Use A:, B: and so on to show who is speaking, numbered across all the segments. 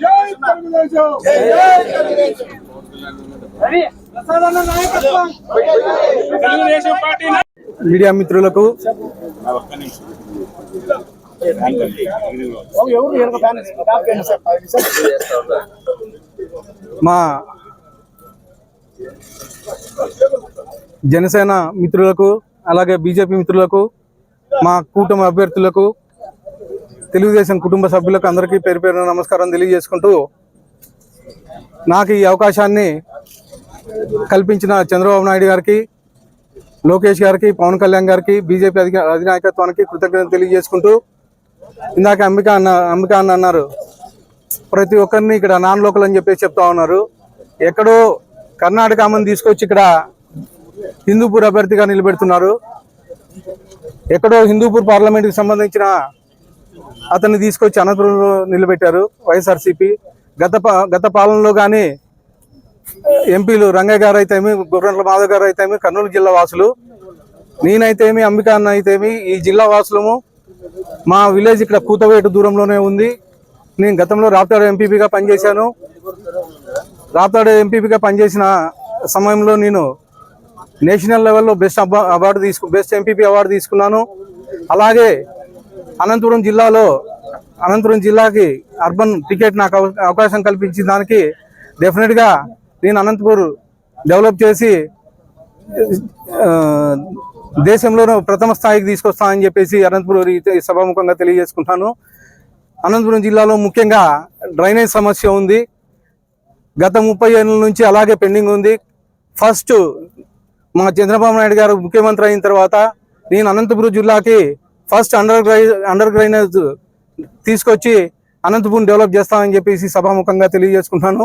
A: జై తెలుగుదేశం ప్రసాదన్న నాయకత్వం Telugu Desam party
B: media మిత్రులకు మా జనసేన మిత్రులకు అలాగే బీజేపీ మిత్రులకు మా కూటమి అభ్యర్థులకు తెలుగుదేశం కుటుంబ సభ్యులకు అందరికీ పేరు పేరున నమస్కారం తెలియజేసుకుంటూ నాకు ఈ అవకాశాన్ని కల్పించిన చంద్రబాబు నాయుడు గారికి లోకేష్ గారికి పవన్ కళ్యాణ్ గారికి బీజేపీ అధిక అధినాయకత్వానికి కృతజ్ఞతలు తెలియజేసుకుంటూ ఇందాక అంబిక అన్న అంబిక అన్న అన్నారు. ప్రతి ఒక్కరిని ఇక్కడ నాన్ లోకల్ అని చెప్పేసి చెప్తా ఉన్నారు. ఎక్కడో కర్ణాటక అమ్మని తీసుకొచ్చి ఇక్కడ హిందూపూర్ అభ్యర్థిగా నిలబెడుతున్నారు. ఎక్కడో హిందూపూర్ పార్లమెంట్కి సంబంధించిన అతన్ని తీసుకొచ్చి అనంతపురంలో నిలబెట్టారు వైఎస్ఆర్సీపీ. గత గత పాలనలో కానీ ఎంపీలు రంగయ్య గారు అయితేమి గుర్రంట్ల మాధవ్ గారు అయితేమి కర్నూలు జిల్లా వాసులు నేనైతేమి అంబికా అన్న అయితేమి ఈ జిల్లా వాసులము మా విలేజ్ ఇక్కడ కూతవేటు దూరంలోనే ఉంది. నేను గతంలో రాప్తాడు ఎంపీపీగా పనిచేశాను. రాప్తాడు ఎంపీపీగా పనిచేసిన సమయంలో నేను నేషనల్ లెవెల్లో బెస్ట్ అబ్బా- అవార్డు తీసుకు బెస్ట్ ఎంపీపీ అవార్డు తీసుకున్నాను. అలాగే అనంతపురం జిల్లాలో అనంతపురం జిల్లాకి అర్బన్ టికెట్ నాకు అవకాశం కల్పించిన దానికి డెఫినెట్గా నేను అనంతపూర్ డెవలప్ చేసి దేశంలోనూ ప్రథమ స్థాయికి తీసుకొస్తానని చెప్పేసి అనంతపురం సభాముఖంగా తెలియజేసుకుంటాను. అనంతపురం జిల్లాలో ముఖ్యంగా డ్రైనేజ్ సమస్య ఉంది. గత ముప్పై ఏళ్ళ నుంచి అలాగే పెండింగ్ ఉంది. ఫస్ట్ మా చంద్రబాబు నాయుడు గారు ముఖ్యమంత్రి అయిన తర్వాత నేను అనంతపురం జిల్లాకి ఫస్ట్ అండర్ అండర్ గ్రైనేజ్ తీసుకొచ్చి అనంతపురం డెవలప్ చేస్తామని చెప్పేసి సభాముఖంగా తెలియజేసుకుంటున్నాను.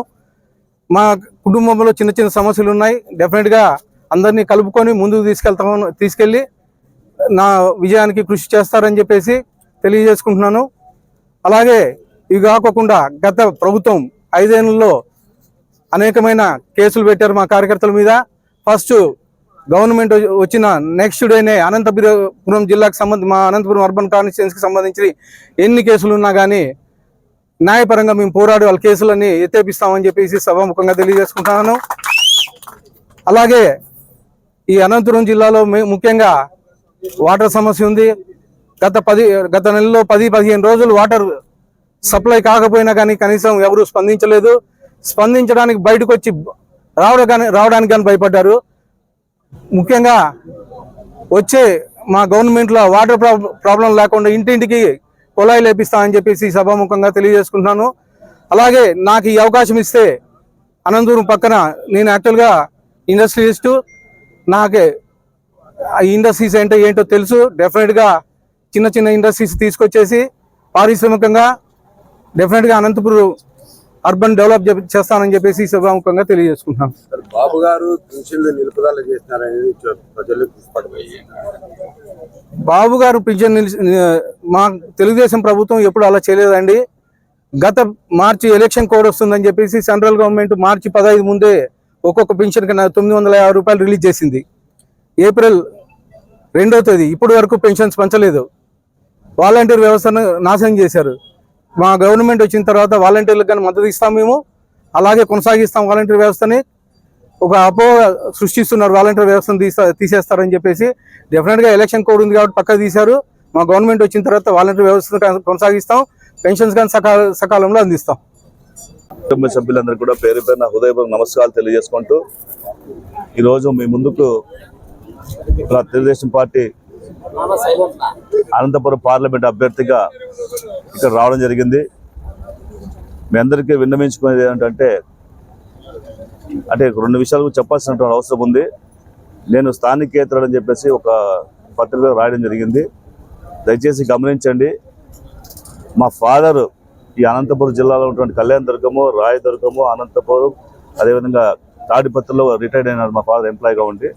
B: మా కుటుంబంలో చిన్న చిన్న సమస్యలు ఉన్నాయి డెఫినెట్గా అందరినీ కలుపుకొని ముందుకు తీసుకెళ్తాము తీసుకెళ్ళి నా విజయానికి కృషి చేస్తారని చెప్పేసి తెలియజేసుకుంటున్నాను. అలాగే ఇవి కాకుండా గత ప్రభుత్వం ఐదేళ్ళలో అనేకమైన కేసులు పెట్టారు మా కార్యకర్తల మీద. ఫస్ట్ గవర్నమెంట్ వచ్చిన నెక్స్ట్ డేనే అనంతపురం జిల్లాకు సంబంధించి మా అనంతపురం అర్బన్ కాన్స్టిట్యున్సీకి సంబంధించి ఎన్ని కేసులు ఉన్నా కానీ న్యాయపరంగా మేము పోరాడి వాళ్ళ కేసులన్నీ ఎత్తేపిస్తామని చెప్పేసి సభాముఖంగా తెలియజేసుకుంటున్నాను. అలాగే ఈ అనంతపురం జిల్లాలో ముఖ్యంగా వాటర్ సమస్య ఉంది. గత పది గత నెలలో పది పదిహేను రోజులు వాటర్ సప్లై కాకపోయినా కానీ కనీసం ఎవరు స్పందించలేదు. స్పందించడానికి బయటకు వచ్చి రావడం కానీ రావడానికి కానీ భయపడ్డారు. ముఖ్యంగా వచ్చే మా గవర్నమెంట్లో వాటర్ ప్రాబ్- ప్రాబ్లం లేకుండా ఇంటింటికి కుళాయి లేపిస్తామని చెప్పేసి సభాముఖంగా తెలియజేసుకుంటున్నాను. అలాగే నాకు ఈ అవకాశం ఇస్తే అనంతపురం పక్కన నేను యాక్చువల్గా ఇండస్ట్రియలిస్టు నాకే ఆ ఇండస్ట్రీస్ అంటే ఏంటో తెలుసు. డెఫినెట్గా చిన్న చిన్న ఇండస్ట్రీస్ తీసుకొచ్చేసి పారిశ్రామికంగా డెఫినెట్గా అనంతపురం అర్బన్ డెవలప్ చేస్తానని చెప్పేసి సభాముఖంగా తెలియజేసుకుంటున్నాను.
C: బాబు గారు నిలుపుదల చేస్తున్నారనేది ప్రజలకు
B: బాబు గారు పింఛన్ మా తెలుగుదేశం ప్రభుత్వం ఎప్పుడు అలా చేయలేదండి. గత మార్చి ఎలక్షన్ కోడ్ వస్తుందని చెప్పేసి సెంట్రల్ గవర్నమెంట్ మార్చి పదహైదు ముందే ఒక్కొక్క పెన్షన్ కింద తొమ్మిది వందల యాభై రూపాయలు రిలీజ్ చేసింది. ఏప్రిల్ రెండో తేదీ. ఇప్పటి వరకు పెన్షన్స్ పంచలేదు. వాలంటీర్ వ్యవస్థను నాశనం చేశారు. మా గవర్నమెంట్ వచ్చిన తర్వాత వాలంటీర్లకు కానీ మద్దతు ఇస్తాం మేము. అలాగే కొనసాగిస్తాం వాలంటీర్ వ్యవస్థని. ఒక అపోహ సృష్టిస్తున్నారు వాలంటీర్ వ్యవస్థను తీసే తీసేస్తారని చెప్పేసి. డెఫినెట్గా ఎలక్షన్ కోడ్ ఉంది కాబట్టి పక్క తీశారు. మా గవర్నమెంట్ వచ్చిన తర్వాత వాలంటీర్ వ్యవస్థను కొనసాగిస్తాం. పెన్షన్స్ కానీ సకాల సకాలంలో అందిస్తాం.
D: కుటుంబ సభ్యులందరూ కూడా పేరు పేరున హృదయపూర్వక నమస్కారాలు తెలియజేసుకుంటూ ఈరోజు మీ ముందుకు తెలుగుదేశం పార్టీ అనంతపురం పార్లమెంట్ అభ్యర్థిగా ఇక్కడ రావడం జరిగింది. మీ అందరికీ విన్నవించుకునేది ఏంటంటే అంటే రెండు విషయాలు చెప్పాల్సినటువంటి అవసరం ఉంది. నేను స్థానికేతరుడు అని చెప్పేసి ఒక పత్రిక రాయడం జరిగింది. దయచేసి గమనించండి. మా ఫాదర్ ఈ అనంతపురం జిల్లాలో ఉన్నటువంటి కళ్యాణ దుర్గము రాయదుర్గము అనంతపురం అదేవిధంగా తాడిపత్రిలో రిటైర్డ్ అయినారు మా ఫాదర్ ఎంప్లాయీగా ఉండి.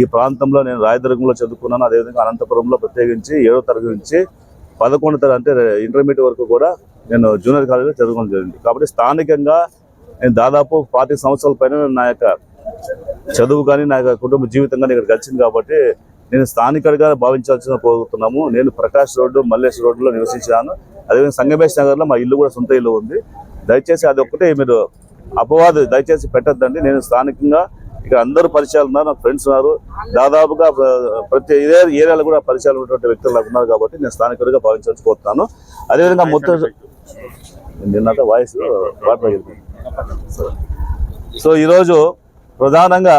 D: ఈ ప్రాంతంలో నేను రాయదుర్గంలో చదువుకున్నాను. అదేవిధంగా అనంతపురంలో ప్రత్యేకించి ఏడో తరగతి నుంచి పదకొండు తరగతి అంటే ఇంటర్మీడియట్ వరకు కూడా నేను జూనియర్ కాలేజీలో చదువుకోవడం జరిగింది. కాబట్టి స్థానికంగా నేను దాదాపు పాతి సంవత్సరాల పైన నా యొక్క చదువు కానీ నా యొక్క కుటుంబ జీవితం కానీ ఇక్కడ గడిచింది కాబట్టి నేను స్థానికుడిగా భావించాల్సిన కోరుతున్నాము. నేను ప్రకాష్ రోడ్డు మల్లేష్ రోడ్డులో నివసించాను. అదేవిధంగా సంగమేష్ నగర్లో మా ఇల్లు కూడా సొంత ఇల్లు ఉంది. దయచేసి అది ఒక్కటే మీరు అపవాదు దయచేసి పెట్టద్దండి. నేను స్థానికంగా ఇక్కడ అందరూ పరిచయాలు ఉన్నారు నాకు ఫ్రెండ్స్ ఉన్నారు. దాదాపుగా ప్ర- ప్రతి ఇదే ఏరియాలో కూడా పరిచయాలు ఉన్నటువంటి వ్యక్తులు నాకు ఉన్నారు కాబట్టి నేను స్థానికుడిగా భావించాల్సి అదేవిధంగా మొత్తం నిన్నట వాయిస్ వాటర్ సో ఈరోజు ప్రధానంగా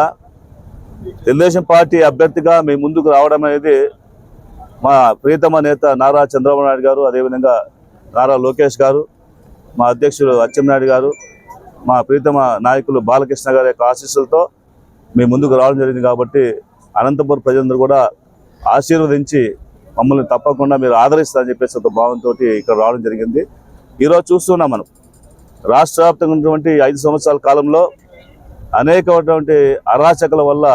D: తెలుగుదేశం పార్టీ అభ్యర్థిగా మీ ముందుకు రావడం అనేది మా ప్రియతమ నేత నారా చంద్రబాబు నాయుడు గారు అదేవిధంగా నారా లోకేష్ గారు మా అధ్యక్షుడు అచ్చెన్నాయుడు గారు మా ప్రియతమ నాయకులు బాలకృష్ణ గారి యొక్క ఆశీస్సులతో మీ ముందుకు రావడం జరిగింది కాబట్టి అనంతపురం ప్రజలందరూ కూడా ఆశీర్వదించి మమ్మల్ని తప్పకుండా మీరు ఆదరిస్తారని చెప్పేసి ఒక భావంతో ఇక్కడ రావడం జరిగింది. ఈరోజు చూస్తున్నాం మనం. రాష్ట్ర వ్యాప్తంగా ఉన్నటువంటి ఐదు సంవత్సరాల కాలంలో అనేకమైనటువంటి అరాచకల వల్ల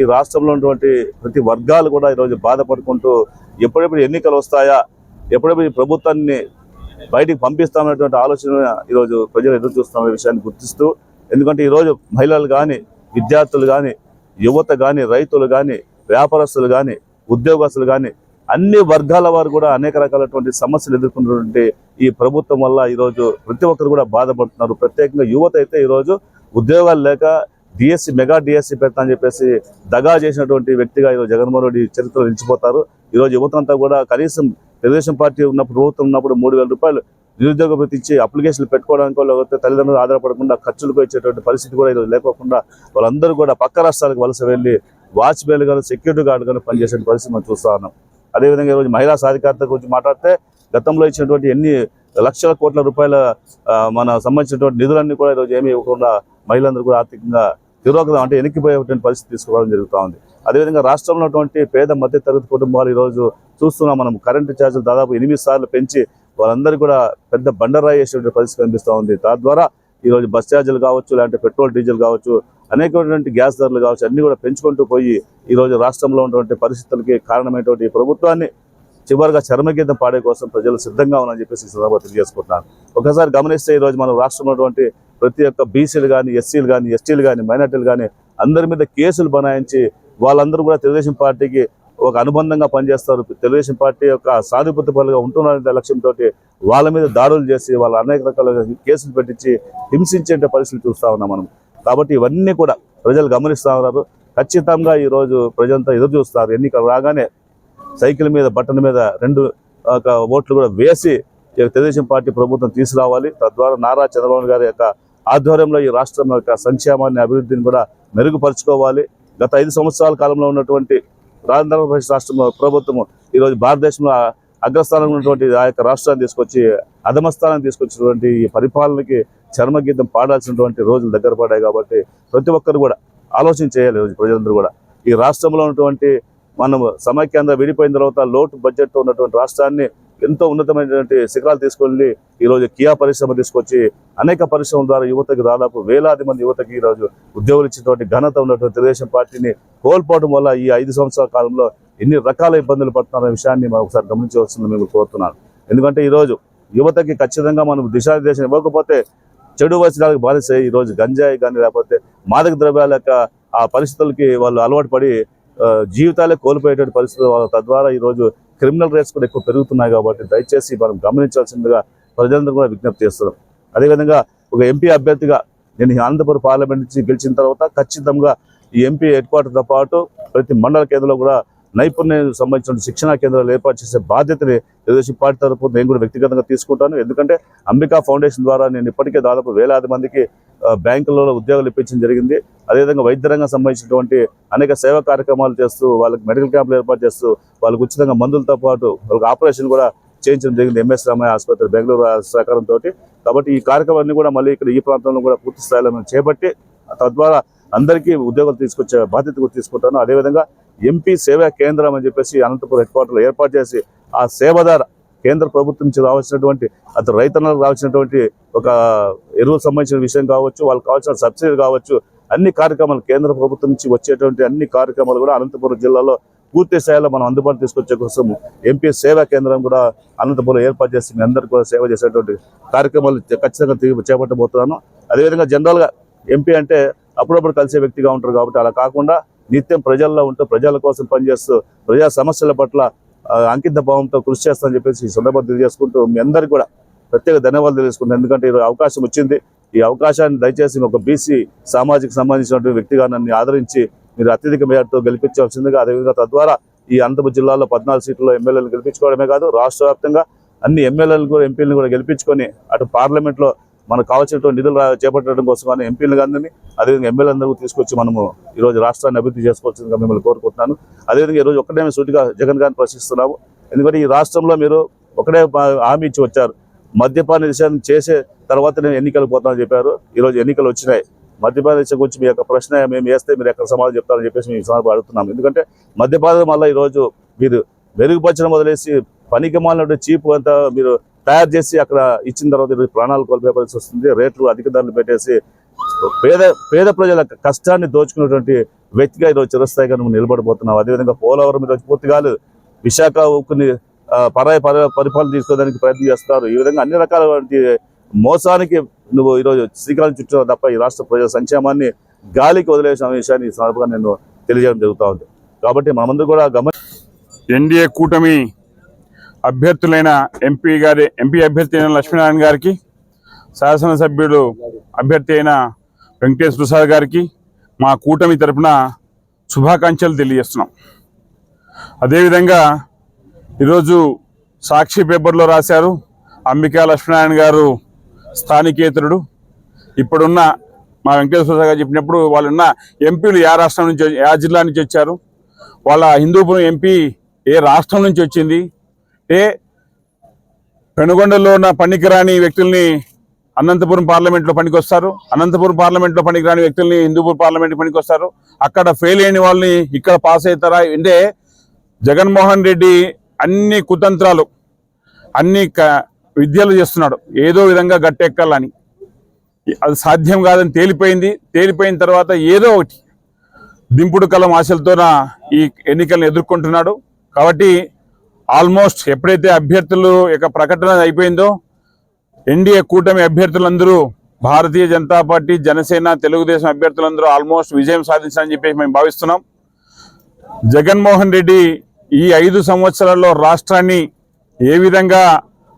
D: ఈ రాష్ట్రంలో ఉన్నటువంటి ప్రతి వర్గాలు కూడా ఈరోజు బాధపడుకుంటూ ఎప్పుడెప్పుడు ఎన్నికలు వస్తాయా ఎప్పుడెప్పుడు ఈ ప్రభుత్వాన్ని బయటికి పంపిస్తామనేటువంటి ఆలోచన ఈరోజు ప్రజలు ఎదురు చూస్తున్న విషయాన్ని గుర్తిస్తూ ఎందుకంటే ఈరోజు మహిళలు కానీ విద్యార్థులు కానీ యువత కానీ రైతులు కానీ వ్యాపారస్తులు కానీ ఉద్యోగస్తులు కానీ అన్ని వర్గాల వారు కూడా అనేక రకాలైనటువంటి సమస్యలు ఎదుర్కొన్నటువంటి ఈ ప్రభుత్వం వల్ల ఈరోజు ప్రతి ఒక్కరు కూడా బాధపడుతున్నారు. ప్రత్యేకంగా యువత అయితే ఈరోజు ఉద్యోగాలు లేక డిఎస్సి మెగా డిఎస్సి పెడతా అని చెప్పేసి దగా చేసినటువంటి వ్యక్తిగా ఈరోజు జగన్మోహన్ రెడ్డి చరిత్రలో నిలిచిపోతారు. ఈరోజు యువత అంతా కూడా కనీసం తెలుగుదేశం పార్టీ ఉన్నప్పుడు ప్రభుత్వం ఉన్నప్పుడు మూడు వేల రూపాయలు నిరుద్యోగ భృతి ఇచ్చి అప్లికేషన్లు పెట్టుకోవడానికి లేకపోతే తల్లిదండ్రులు ఆధారపడకుండా ఖర్చులకు ఇచ్చేటువంటి పరిస్థితి కూడా ఈరోజు లేకోకుండా వాళ్ళందరూ కూడా పక్క రాష్ట్రాలకు వలస వెళ్ళి వాచ్మెన్ గాను సెక్యూరిటీ గార్డు గాను పనిచేసే పరిస్థితి మనం చూస్తా ఉన్నాం. అదేవిధంగా ఈరోజు మహిళా సాధికారత గురించి మాట్లాడితే గతంలో ఇచ్చినటువంటి ఎన్ని లక్షల కోట్ల రూపాయల మన సంబంధించినటువంటి నిధులన్నీ కూడా ఈరోజు ఏమీ ఇవ్వకుండా మహిళలందరూ కూడా ఆర్థికంగా తిరోగతం అంటే వెనక్కిపోయేటువంటి పరిస్థితి తీసుకురావడం జరుగుతూ ఉంది. అదేవిధంగా రాష్ట్రంలో ఉన్నటువంటి పేద మధ్య తరగతి కుటుంబాలు ఈరోజు చూస్తున్నాం మనం. కరెంటు ఛార్జీలు దాదాపు ఎనిమిది సార్లు పెంచి వాళ్ళందరికీ కూడా పెద్ద బండరాయి వేసేటువంటి పరిస్థితి కనిపిస్తూ ఉంది. తద్వారా ఈరోజు బస్ ఛార్జీలు కావచ్చు లేదంటే పెట్రోల్ డీజిల్ కావచ్చు అనేకమైనటువంటి గ్యాస్ ధరలు కావచ్చు అన్నీ కూడా పెంచుకుంటూ పోయి ఈరోజు రాష్ట్రంలో ఉన్నటువంటి పరిస్థితులకి కారణమైనటువంటి ఈ ప్రభుత్వాన్ని చివరిగా చర్మగీతం పాడే కోసం ప్రజలు సిద్ధంగా ఉన్నారని చెప్పేసి సందర్భంగా తెలియజేసుకుంటున్నాను. ఒకసారి గమనిస్తే ఈరోజు మన రాష్ట్రంలో ఉన్నటువంటి ప్రతి ఒక్క బీసీలు కానీ ఎస్సీలు కానీ ఎస్టీలు కానీ మైనార్టీలు కానీ అందరి మీద కేసులు బనాయించి వాళ్ళందరూ కూడా తెలుగుదేశం పార్టీకి ఒక అనుబంధంగా పనిచేస్తారు. తెలుగుదేశం పార్టీ యొక్క సాధిపత్య పనులుగా ఉంటున్నారనే లక్ష్యంతో వాళ్ళ మీద దాడులు చేసి వాళ్ళ అనేక రకాల కేసులు పెట్టించి హింసించే పరిస్థితులు చూస్తా ఉన్నాం మనం. కాబట్టి ఇవన్నీ కూడా ప్రజలు గమనిస్తూ ఉన్నారు. ఖచ్చితంగా ఈ రోజు ప్రజలంతా ఎదురు చూస్తారు. ఎన్నికలు రాగానే సైకిల్ మీద బట్టన్ మీద రెండు ఒక ఓట్లు కూడా వేసి తెలుగుదేశం పార్టీ ప్రభుత్వం తీసుకురావాలి. తద్వారా నారా చంద్రబాబు గారి యొక్క ఆధ్వర్యంలో ఈ రాష్ట్రం యొక్క సంక్షేమాన్ని అభివృద్ధిని కూడా మెరుగుపరుచుకోవాలి. గత ఐదు సంవత్సరాల కాలంలో ఉన్నటువంటి ఆంధ్రప్రదేశ్ రాష్ట్రంలో ప్రభుత్వము ఈరోజు భారతదేశంలో అగ్రస్థానంలో ఉన్నటువంటి ఆ యొక్క రాష్ట్రాన్ని తీసుకొచ్చి అధమస్థానాన్ని తీసుకొచ్చినటువంటి ఈ పరిపాలనకి చర్మగీతం పాడాల్సినటువంటి రోజులు దగ్గర పడ్డాయి కాబట్టి ప్రతి ఒక్కరు కూడా ఆలోచన చేయాలి ఈరోజు ప్రజలందరూ కూడా. ఈ రాష్ట్రంలో ఉన్నటువంటి మనం సమైక్యాంధ్ర విడిపోయిన తర్వాత లోటు బడ్జెట్తో ఉన్నటువంటి రాష్ట్రాన్ని ఎంతో ఉన్నతమైనటువంటి శిఖరాలు తీసుకెళ్ళి ఈరోజు కియా పరిశ్రమ తీసుకొచ్చి అనేక పరిశ్రమల ద్వారా యువతకి దాదాపు వేలాది మంది యువతకి ఈరోజు ఉద్యోగులు ఇచ్చినటువంటి ఘనత ఉన్నటువంటి తెలుగుదేశం పార్టీని కోల్పోవడం వల్ల ఈ ఐదు సంవత్సరాల కాలంలో ఎన్ని రకాల ఇబ్బందులు పడుతున్న విషయాన్ని మనం ఒకసారి గమనించవలసింది మేము కోరుతున్నాను. ఎందుకంటే ఈరోజు యువతకి ఖచ్చితంగా మనం దిశానిర్దేశం ఇవ్వకపోతే చెడు వ్యసనాలకు బాధిస్తే ఈరోజు గంజాయి కానీ లేకపోతే మాదక ద్రవ్యాల యొక్క ఆ పరిస్థితులకి వాళ్ళు అలవాటు పడి జీవితాలే కోల్పోయేటువంటి పరిస్థితులు తద్వారా ఈరోజు క్రిమినల్ రేట్స్ కూడా ఎక్కువ పెరుగుతున్నాయి కాబట్టి దయచేసి మనం గమనించాల్సిందిగా ప్రజలందరూ కూడా విజ్ఞప్తి చేస్తున్నాం. అదేవిధంగా ఒక ఎంపీ అభ్యర్థిగా నేను ఈ అనంతపురం పార్లమెంట్ నుంచి గెలిచిన తర్వాత ఖచ్చితంగా ఈ ఎంపీ హెడ్ క్వార్టర్తో పాటు ప్రతి మండల కేంద్రంలో కూడా నైపుణ్యం సంబంధించిన శిక్షణా కేంద్రాలు ఏర్పాటు చేసే బాధ్యతని తెలుగుదేశం పార్టీ తరపు నేను కూడా వ్యక్తిగతంగా తీసుకుంటాను. ఎందుకంటే అంబికా ఫౌండేషన్ ద్వారా నేను ఇప్పటికే దాదాపు వేలాది మందికి బ్యాంకులలో ఉద్యోగాలు ఇప్పించడం జరిగింది. అదేవిధంగా వైద్య రంగం సంబంధించినటువంటి అనేక సేవా కార్యక్రమాలు చేస్తూ వాళ్ళకి మెడికల్ క్యాంపులు ఏర్పాటు చేస్తూ వాళ్ళకు ఉచితంగా మందులతో పాటు వాళ్ళకి ఆపరేషన్ కూడా చేయించడం జరిగింది ఎంఎస్ రామయ్య ఆసుపత్రి బెంగళూరు సహకారంతో కాబట్టి ఈ కార్యక్రమాన్ని కూడా మళ్ళీ ఇక్కడ ఈ ప్రాంతంలో కూడా పూర్తి స్థాయిలో మేము చేపట్టి తద్వారా అందరికీ ఉద్యోగాలు తీసుకొచ్చే బాధ్యత కూడా తీసుకుంటాను. అదేవిధంగా ఎంపీ సేవా కేంద్రం అని చెప్పేసి అనంతపురం హెడ్ క్వార్టర్లో ఏర్పాటు చేసి ఆ సేవ కేంద్ర ప్రభుత్వం నుంచి రావాల్సినటువంటి అతను రైతన్నలకు రావాల్సినటువంటి ఒక ఎరువులకు సంబంధించిన విషయం కావచ్చు వాళ్ళకి కావాల్సిన సబ్సిడీ కావచ్చు అన్ని కార్యక్రమాలు కేంద్ర ప్రభుత్వం నుంచి వచ్చేటువంటి అన్ని కార్యక్రమాలు కూడా అనంతపురం జిల్లాలో పూర్తి స్థాయిలో మనం అందుబాటు తీసుకొచ్చే కోసం ఎంపీ సేవా కేంద్రం కూడా అనంతపురం ఏర్పాటు చేసి మీ అందరికీ కూడా సేవ చేసేటువంటి కార్యక్రమాలు ఖచ్చితంగా చేపట్టబోతున్నాను. అదేవిధంగా జనరల్గా ఎంపీ అంటే అప్పుడప్పుడు కలిసే వ్యక్తిగా ఉంటారు కాబట్టి అలా కాకుండా నిత్యం ప్రజల్లో ఉంటూ ప్రజల కోసం పనిచేస్తూ ప్రజా సమస్యల పట్ల అంకిత భావంతో కృషి చేస్తానని చెప్పేసి ఈ సందర్భంగా తెలియజేసుకుంటూ మీ అందరికీ కూడా ప్రత్యేక ధన్యవాదాలు తెలియజేసుకుంటాను ఎందుకంటే ఈరోజు అవకాశం వచ్చింది. ఈ అవకాశాన్ని దయచేసి ఒక బీసీ సామాజిక సంబంధించినటువంటి వ్యక్తిగా నన్ను ఆదరించి మీరు అత్యధిక మేరతో గెలిపించవలసిందిగా అదేవిధంగా తద్వారా ఈ అనంతపురం జిల్లాలో పద్నాలుగు సీట్లలో ఎమ్మెల్యేలు గెలిపించుకోవడమే కాదు రాష్ట్ర వ్యాప్తంగా అన్ని ఎమ్మెల్యేలు కూడా ఎంపీలను కూడా గెలిపించుకొని అటు పార్లమెంట్లో మనకు కావాల్సినటువంటి నిధులు చేపట్టడం కోసం కానీ ఎంపీలు అందరినీ అదేవిధంగా ఎమ్మెల్యే అందరూ తీసుకొచ్చి మనము ఈ రోజు రాష్ట్రాన్ని అభివృద్ధి చేసుకోవాల్సిందిగా మిమ్మల్ని కోరుకుంటున్నాను. అదేవిధంగా ఈ రోజు మేము సూటిగా జగన్ గారిని ప్రశ్నిస్తున్నాము. ఎందుకంటే ఈ రాష్ట్రంలో మీరు ఒకటే హామీ ఇచ్చి వచ్చారు. మద్యపాన నిషేధం చేసే తర్వాత నేను ఎన్నికలు పోతానని చెప్పారు. ఈరోజు ఎన్నికలు వచ్చినాయి. మద్యపాన నిషేధం గురించి మీ యొక్క ప్రశ్న మేము వేస్తే మీరు ఎక్కడ సమాధానం చెప్తారని చెప్పేసి మేము ఈ అడుగుతున్నాం ఎందుకంటే మద్యపానం వల్ల ఈరోజు మీరు మెరుగుపరచడం వదిలేసి పనికి మాలినటువంటి చీప్ అంతా మీరు తయారు చేసి అక్కడ ఇచ్చిన తర్వాత ఈరోజు ప్రాణాలు కోల్పోయే వస్తుంది. రేట్లు అధిక ధరలు పెట్టేసి పేద పేద ప్రజల కష్టాన్ని దోచుకున్నటువంటి వ్యక్తిగా ఈరోజు చిరస్థాయిగా నువ్వు నిలబడిపోతున్నావు అదేవిధంగా పోలవరం ఈరోజు పూర్తిగా విశాఖ ఉక్కుని పరాయ పరాయి పరిపాలన తీసుకోవడానికి ప్రయత్నం చేస్తారు ఈ విధంగా అన్ని రకాలటువంటి మోసానికి నువ్వు ఈరోజు శ్రీకారం చుట్టావు తప్ప ఈ రాష్ట్ర ప్రజల సంక్షేమాన్ని గాలికి వదిలేసిన విషయాన్ని ఈ సందర్భంగా నేను తెలియజేయడం జరుగుతూ ఉంది. కాబట్టి మనమందరూ కూడా గమని
A: ఎన్డీఏ కూటమి అభ్యర్థులైన ఎంపీ గారి ఎంపీ అభ్యర్థి అయిన లక్ష్మీనారాయణ గారికి శాసనసభ్యుడు అభ్యర్థి అయిన వెంకటేష్ ప్రసాద్ గారికి మా కూటమి తరపున శుభాకాంక్షలు తెలియజేస్తున్నాం. అదేవిధంగా ఈరోజు సాక్షి పేపర్లో రాశారు అంబికా లక్ష్మీనారాయణ గారు స్థానికేతరుడు. ఇప్పుడున్న మా వెంకటేశ్వర ప్రసాద్ గారు చెప్పినప్పుడు వాళ్ళున్న ఎంపీలు ఏ రాష్ట్రం నుంచి ఏ జిల్లా నుంచి వచ్చారు? వాళ్ళ హిందూపురం ఎంపీ ఏ రాష్ట్రం నుంచి వచ్చింది? ఏ పెనుగొండలో ఉన్న పనికిరాని వ్యక్తుల్ని అనంతపురం పార్లమెంట్లో పనికొస్తారు. అనంతపురం పార్లమెంట్లో పనికిరాని వ్యక్తుల్ని హిందూపూర్ పార్లమెంట్ పనికొస్తారు. అక్కడ ఫెయిల్ అయిన వాళ్ళని ఇక్కడ పాస్ అవుతారా అంటే జగన్మోహన్ రెడ్డి అన్ని కుతంత్రాలు అన్ని క- విద్యలు చేస్తున్నాడు. ఏదో విధంగా గట్టెక్కాలని. అది సాధ్యం కాదని తేలిపోయింది. తేలిపోయిన తర్వాత ఏదో ఒకటి దింపుడు కలం ఆశలతోన ఈ ఎన్నికలను ఎదుర్కొంటున్నాడు. కాబట్టి ఆల్మోస్ట్ ఎప్పుడైతే అభ్యర్థులు యొక్క ప్రకటన అయిపోయిందో ఎన్డీఏ కూటమి అభ్యర్థులందరూ భారతీయ జనతా పార్టీ జనసేన తెలుగుదేశం అభ్యర్థులందరూ ఆల్మోస్ట్ విజయం సాధించాలని చెప్పేసి మేము భావిస్తున్నాం. జగన్మోహన్ రెడ్డి ఈ ఐదు సంవత్సరాల్లో రాష్ట్రాన్ని ఏ విధంగా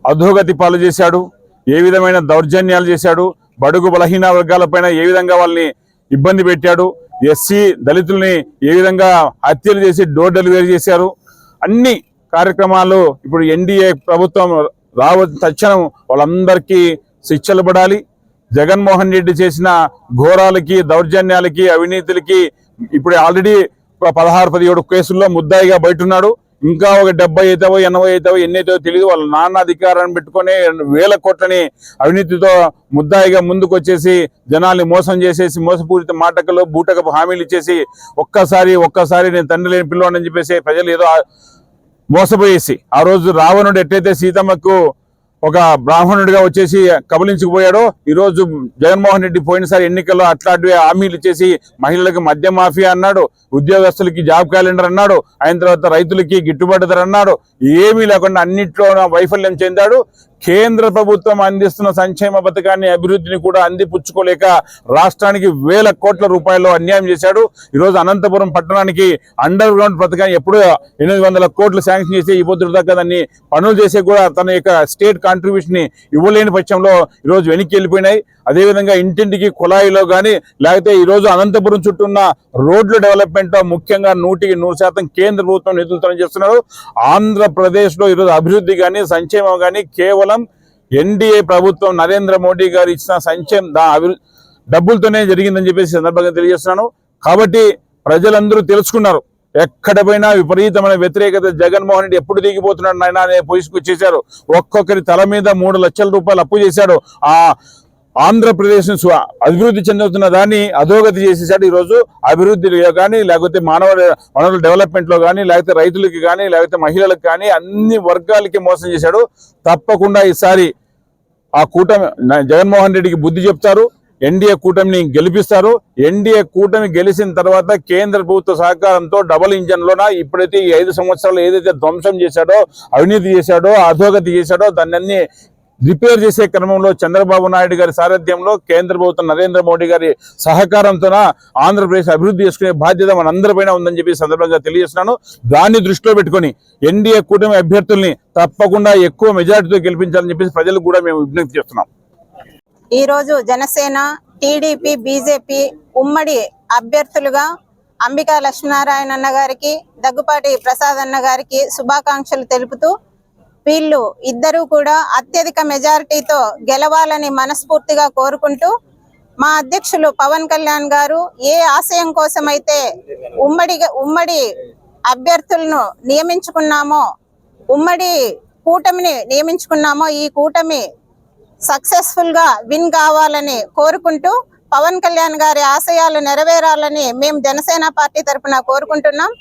A: అధోగతి పాలు చేశాడు ఏ విధమైన దౌర్జన్యాలు చేశాడు బడుగు బలహీన వర్గాలపైన ఏ విధంగా వాళ్ళని ఇబ్బంది పెట్టాడు ఎస్సీ దళితుల్ని ఏ విధంగా హత్యలు చేసి డోర్ డెలివరీ చేశారు అన్ని కార్యక్రమాలు ఇప్పుడు ఎన్డీఏ ప్రభుత్వం రావ తక్షణం వాళ్ళందరికీ శిక్షలు పడాలి. జగన్మోహన్ రెడ్డి చేసిన ఘోరాలకి దౌర్జన్యాలకి అవినీతులకి ఇప్పుడు ఆల్రెడీ పదహారు పదిహేడు కేసుల్లో ముద్దాయిగా బయట ఉన్నాడు ఇంకా ఒక డెబ్బై అవుతావో ఎనభై అవుతావో ఎన్ని అవుతావో తెలియదు వాళ్ళ నాన్న అధికారాన్ని పెట్టుకొని వేల కోట్లని అవినీతితో ముద్దాయిగా ముందుకు వచ్చేసి జనాల్ని మోసం చేసేసి మోసపూరిత మాటకలు బూటకపు హామీలు ఇచ్చేసి ఒక్కసారి ఒక్కసారి నేను తండ్రి లేని పిల్లవాడిని చెప్పేసి ప్రజలు ఏదో మోసపోయేసి ఆ రోజు రావణుడు ఎట్టయితే సీతమ్మకు ఒక బ్రాహ్మణుడిగా వచ్చేసి కబలించుకుపోయాడో ఈరోజు జగన్మోహన్ రెడ్డి పోయినసారి ఎన్నికల్లో అట్లాంటివి హామీలు ఇచ్చేసి మహిళలకు మద్య మాఫియా అన్నాడు ఉద్యోగస్తులకి జాబ్ క్యాలెండర్ అన్నాడు ఆయన తర్వాత రైతులకి గిట్టుబాటు ధర అన్నాడు ఏమీ లేకుండా అన్నింటిలో వైఫల్యం చెందాడు. కేంద్ర ప్రభుత్వం అందిస్తున్న సంక్షేమ పథకాన్ని అభివృద్ధిని కూడా అందిపుచ్చుకోలేక రాష్ట్రానికి వేల కోట్ల రూపాయలు అన్యాయం చేశాడు. ఈరోజు అనంతపురం పట్టణానికి అండర్ గ్రౌండ్ పథకాన్ని ఎప్పుడో ఎనిమిది వందల కోట్లు శాంక్షన్ చేసి ఈ పొద్దు దాకా దాన్ని పనులు చేసే కూడా తన యొక్క స్టేట్ కాంట్రిబ్యూషన్ని ఇవ్వలేని పక్షంలో ఈరోజు వెనక్కి వెళ్ళిపోయినాయి. అదేవిధంగా ఇంటింటికి కుళాయిలో కానీ లేకపోతే ఈరోజు అనంతపురం చుట్టూ ఉన్న రోడ్ల డెవలప్మెంట్ ముఖ్యంగా నూటికి నూరు శాతం కేంద్ర ప్రభుత్వం నిధులతో చేస్తున్నారు. ఆంధ్రప్రదేశ్లో ఈరోజు అభివృద్ధి కానీ సంక్షేమం కానీ కేవలం ఎన్డీఏ ప్రభుత్వం నరేంద్ర మోడీ గారు ఇచ్చిన సంక్షేమ దా అభివృద్ధి డబ్బులతోనే జరిగిందని చెప్పేసి సందర్భంగా తెలియజేస్తున్నాను. కాబట్టి ప్రజలందరూ తెలుసుకున్నారు. ఎక్కడ పోయినా విపరీతమైన వ్యతిరేకత జగన్మోహన్ రెడ్డి ఎప్పుడు దిగిపోతున్నాడు నాయన అనే పొజిషన్కి వచ్చేసారు ఒక్కొక్కరి తల మీద మూడు లక్షల రూపాయలు అప్పు చేశాడు. ఆ ఆంధ్రప్రదేశ్ అభివృద్ధి చెందుతున్న దాన్ని అధోగతి చేసేసాడు ఈరోజు అభివృద్ధిలో కానీ లేకపోతే మానవ వనరుల డెవలప్మెంట్లో కానీ లేకపోతే రైతులకి కానీ లేకపోతే మహిళలకు కానీ అన్ని వర్గాలకి మోసం చేశాడు. తప్పకుండా ఈసారి ఆ కూటమి జగన్మోహన్ రెడ్డికి బుద్ధి చెప్తారు. ఎన్డీఏ కూటమిని గెలిపిస్తారు. ఎన్డీఏ కూటమి గెలిచిన తర్వాత కేంద్ర ప్రభుత్వ సహకారంతో డబుల్ ఇంజన్లోన ఇప్పుడైతే ఈ ఐదు సంవత్సరాలు ఏదైతే ధ్వంసం చేశాడో అవినీతి చేశాడో అధోగతి చేశాడో దాన్ని అన్ని రిపేర్ చేసే క్రమంలో చంద్రబాబు నాయుడు గారి సారథ్యంలో కేంద్ర ప్రభుత్వం నరేంద్ర మోడీ గారి సహకారంతో ఆంధ్రప్రదేశ్ అభివృద్ధి చేసుకునే బాధ్యత మనందరిపైన ఉందని చెప్పి సందర్భంగా తెలియజేస్తున్నాను. దాన్ని దృష్టిలో పెట్టుకొని ఎన్డీఏ కూటమి అభ్యర్థుల్ని తప్పకుండా ఎక్కువ మెజార్టీతో గెలిపించాలని చెప్పేసి ప్రజలకు కూడా మేము విజ్ఞప్తి చేస్తున్నాం.
E: ఈ రోజు జనసేన టీడీపీ బీజేపీ ఉమ్మడి అభ్యర్థులుగా అంబికా లక్ష్మీనారాయణ అన్న గారికి దగ్గుపాటి ప్రసాద్ అన్న గారికి శుభాకాంక్షలు తెలుపుతూ వీళ్ళు ఇద్దరూ కూడా అత్యధిక మెజారిటీతో గెలవాలని మనస్ఫూర్తిగా కోరుకుంటూ మా అధ్యక్షులు పవన్ కళ్యాణ్ గారు ఏ ఆశయం కోసమైతే ఉమ్మడి ఉమ్మడి అభ్యర్థులను నియమించుకున్నామో ఉమ్మడి కూటమిని నియమించుకున్నామో ఈ కూటమి సక్సెస్ఫుల్గా విన్ కావాలని కోరుకుంటూ పవన్ కళ్యాణ్ గారి ఆశయాలు నెరవేరాలని మేము జనసేన పార్టీ తరపున కోరుకుంటున్నాం.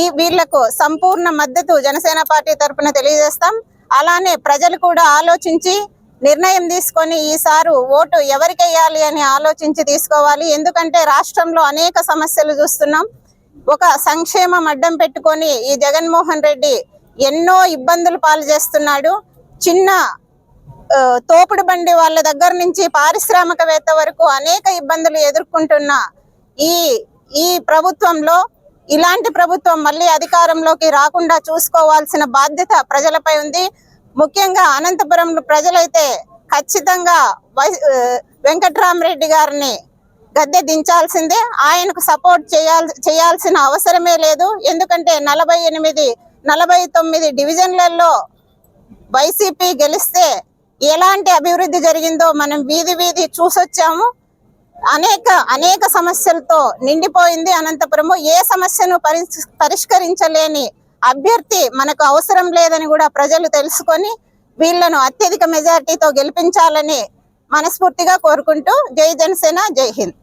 E: ఈ వీళ్ళకు సంపూర్ణ మద్దతు జనసేన పార్టీ తరఫున తెలియజేస్తాం. అలానే ప్రజలు కూడా ఆలోచించి నిర్ణయం తీసుకొని ఈసారి ఓటు ఎవరికి అని ఆలోచించి తీసుకోవాలి. ఎందుకంటే రాష్ట్రంలో అనేక సమస్యలు చూస్తున్నాం. ఒక సంక్షేమం అడ్డం పెట్టుకొని ఈ జగన్మోహన్ రెడ్డి ఎన్నో ఇబ్బందులు పాలు చేస్తున్నాడు. చిన్న తోపుడు బండి వాళ్ళ దగ్గర నుంచి పారిశ్రామికవేత్త వరకు అనేక ఇబ్బందులు ఎదుర్కొంటున్న ఈ ఈ ప్రభుత్వంలో ఇలాంటి ప్రభుత్వం మళ్ళీ అధికారంలోకి రాకుండా చూసుకోవాల్సిన బాధ్యత ప్రజలపై ఉంది. ముఖ్యంగా అనంతపురం ప్రజలైతే ఖచ్చితంగా వై వెంకట్రామరెడ్డి గారిని గద్దె దించాల్సిందే. ఆయనకు సపోర్ట్ చేయాల్ చేయాల్సిన అవసరమే లేదు. ఎందుకంటే నలభై ఎనిమిది నలభై తొమ్మిది డివిజన్లలో వైసీపీ గెలిస్తే ఎలాంటి అభివృద్ధి జరిగిందో మనం వీధి వీధి చూసొచ్చాము. అనేక అనేక సమస్యలతో నిండిపోయింది అనంతపురము. ఏ సమస్యను పరిష్- పరిష్కరించలేని అభ్యర్థి మనకు అవసరం లేదని కూడా ప్రజలు తెలుసుకొని వీళ్ళను అత్యధిక మెజారిటీతో గెలిపించాలని మనస్ఫూర్తిగా కోరుకుంటూ జై జనసేన జై హింద్.